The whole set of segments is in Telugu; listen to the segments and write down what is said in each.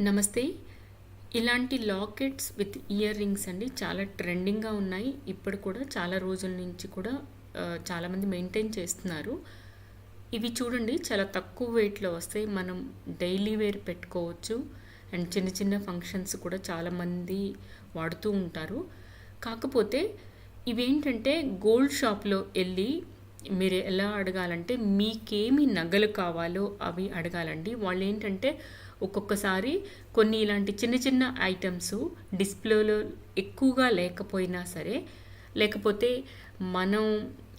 నమస్తే. ఇలాంటి లాకెట్స్ విత్ ఇయర్ రింగ్స్ అండి చాలా ట్రెండింగ్గా ఉన్నాయి. ఇప్పుడు కూడా చాలా రోజుల నుంచి కూడా చాలామంది మెయింటైన్ చేస్తున్నారు. ఇవి చూడండి చాలా తక్కువ వెయిట్లో వస్తాయి. మనం డైలీ వేర్ పెట్టుకోవచ్చు. అండ్ చిన్న చిన్న ఫంక్షన్స్ కూడా చాలామంది వాడుతూ ఉంటారు. కాకపోతే ఇవేంటంటే గోల్డ్ షాప్లో వెళ్ళి మీరు ఎలా అడగాలంటే మీకేమి నగలు కావాలో అవి అడగాలండి. వాళ్ళు ఏంటంటే ఒక్కొక్కసారి కొన్ని ఇలాంటి చిన్న చిన్న ఐటమ్స్ డిస్ప్లేలో ఎక్కువగా లేకపోయినా సరే లేకపోతే మనం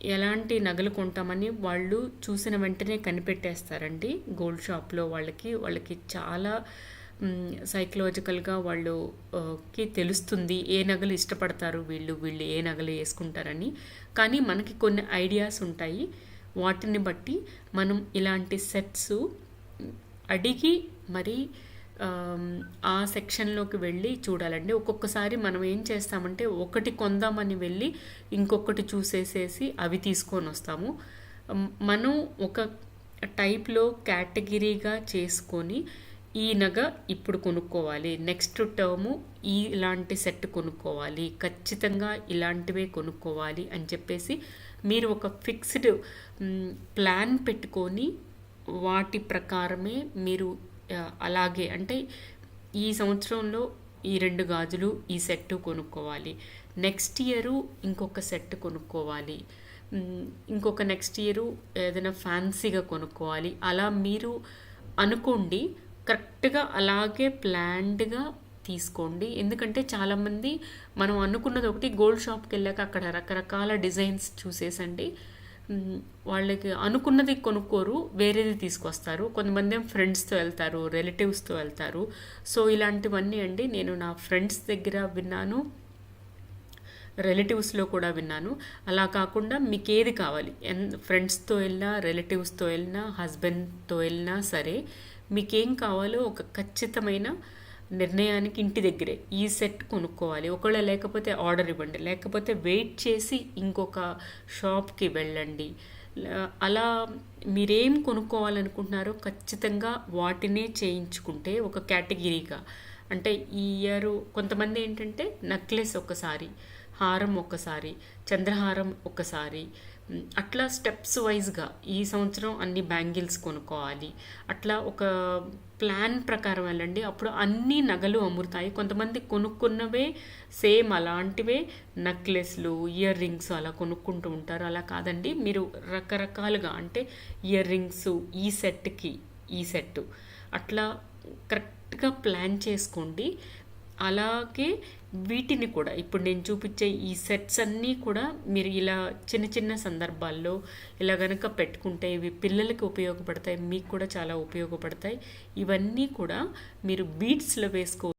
ఎలాంటి నగలు కొంటామని వాళ్ళు చూసిన వెంటనే కనిపెట్టేస్తారండి. గోల్డ్ షాప్లో వాళ్ళకి వాళ్ళకి చాలా సైకలాజికల్గా వాళ్ళు కి తెలుస్తుంది ఏ నగలు ఇష్టపడతారు వీళ్ళు వీళ్ళు ఏ నగలు వేసుకుంటారని. కానీ మనకి కొన్ని ఐడియాస్ ఉంటాయి. వాటిని బట్టి మనం ఇలాంటి సెట్స్ అడిగి మరి ఆ సెక్షన్లోకి వెళ్ళి చూడాలండి. ఒక్కొక్కసారి మనం ఏం చేస్తామంటే ఒకటి కొందామని వెళ్ళి ఇంకొకటి చూసేసేసి అవి తీసుకొని వస్తాము. మనం ఒక టైప్లో కేటగిరీగా చేసుకొని ఈ నగ ఇప్పుడు కొనుక్కోవాలి. నెక్స్ట్ టర్ము ఇలాంటి సెట్ కొనుక్కోవాలి. ఖచ్చితంగా ఇలాంటివే కొనుక్కోవాలి అని చెప్పేసి మీరు ఒక ఫిక్స్డ్ ప్లాన్ పెట్టుకొని వాటి ప్రకారమే మీరు అలాగే అంటే ఈ సంవత్సరంలో ఈ రెండు గాజులు ఈ సెట్ కొనుక్కోవాలి. నెక్స్ట్ ఇయర్ ఇంకొక సెట్ కొనుక్కోవాలి. ఇంకొక నెక్స్ట్ ఇయర్ ఏదైనా ఫ్యాన్సీగా కొనుక్కోవాలి. అలా మీరు అనుకోండి కరెక్ట్గా అలాగే ప్లాన్డ్గా తీసుకోండి. ఎందుకంటే చాలామంది మనం అనుకున్నది ఒకటి గోల్డ్ షాప్కి వెళ్ళాక అక్కడ రకరకాల డిజైన్స్ చూసేసండి. వాళ్ళకి అనుకున్నది కొనుక్కోరు వేరేది తీసుకొస్తారు. కొంతమంది ఏం ఫ్రెండ్స్తో వెళ్తారు రిలేటివ్స్తో వెళ్తారు. సో ఇలాంటివన్నీ అండి. నేను నా ఫ్రెండ్స్ దగ్గర విన్నాను రిలేటివ్స్లో కూడా విన్నాను. అలా కాకుండా మీకు ఏది కావాలి? ఎన్ ఫ్రెండ్స్తో వెళ్ళినా రిలేటివ్స్తో వెళ్ళినా హస్బెండ్తో వెళ్ళినా సరే మీకేం కావాలో ఒక ఖచ్చితమైన నిర్ణయానికి ఇంటి దగ్గరే ఈ సెట్ కొనుక్కోవాలి. ఒకవేళ లేకపోతే ఆర్డర్ ఇవ్వండి. లేకపోతే వెయిట్ చేసి ఇంకొక షాప్కి వెళ్ళండి. అలా మీరేం కొనుక్కోవాలనుకుంటున్నారో ఖచ్చితంగా వాటినే చేయించుకుంటే ఒక కేటగిరీగా. అంటే ఈ ఇయర్ కొంతమంది ఏంటంటే నెక్లెస్ ఒకసారి. హారం ఒకసారి చంద్రహారం ఒకసారి అట్లా స్టెప్స్ వైజ్గా ఈ సంవత్సరం అన్ని బ్యాంగిల్స్ కొనుక్కోవాలి. అట్లా ఒక ప్లాన్ ప్రకారం వెళ్ళండి. అప్పుడు అన్ని నగలు అమ్ముతాయి. కొంతమంది కొనుక్కున్నవే సేమ్ అలాంటివే నెక్లెస్లు ఇయర్ రింగ్స్ అలా కొనుక్కుంటూ ఉంటారు. అలా కాదండి. మీరు రకరకాలుగా అంటే ఇయర్ రింగ్స్ ఈ సెట్కి ఈ సెట్ అట్లా కరెక్ట్గా ప్లాన్ చేసుకోండి. అలాగే వీటిని కూడా ఇప్పుడు నేను చూపించే ఈ సెట్స్ అన్నీ కూడా మీరు ఇలా చిన్న చిన్న సందర్భాల్లో ఇలా కనుక పెట్టుకుంటే ఇవి పిల్లలకి ఉపయోగపడతాయి మీకు కూడా చాలా ఉపయోగపడతాయి. ఇవన్నీ కూడా మీరు బీట్స్లో వేసుకో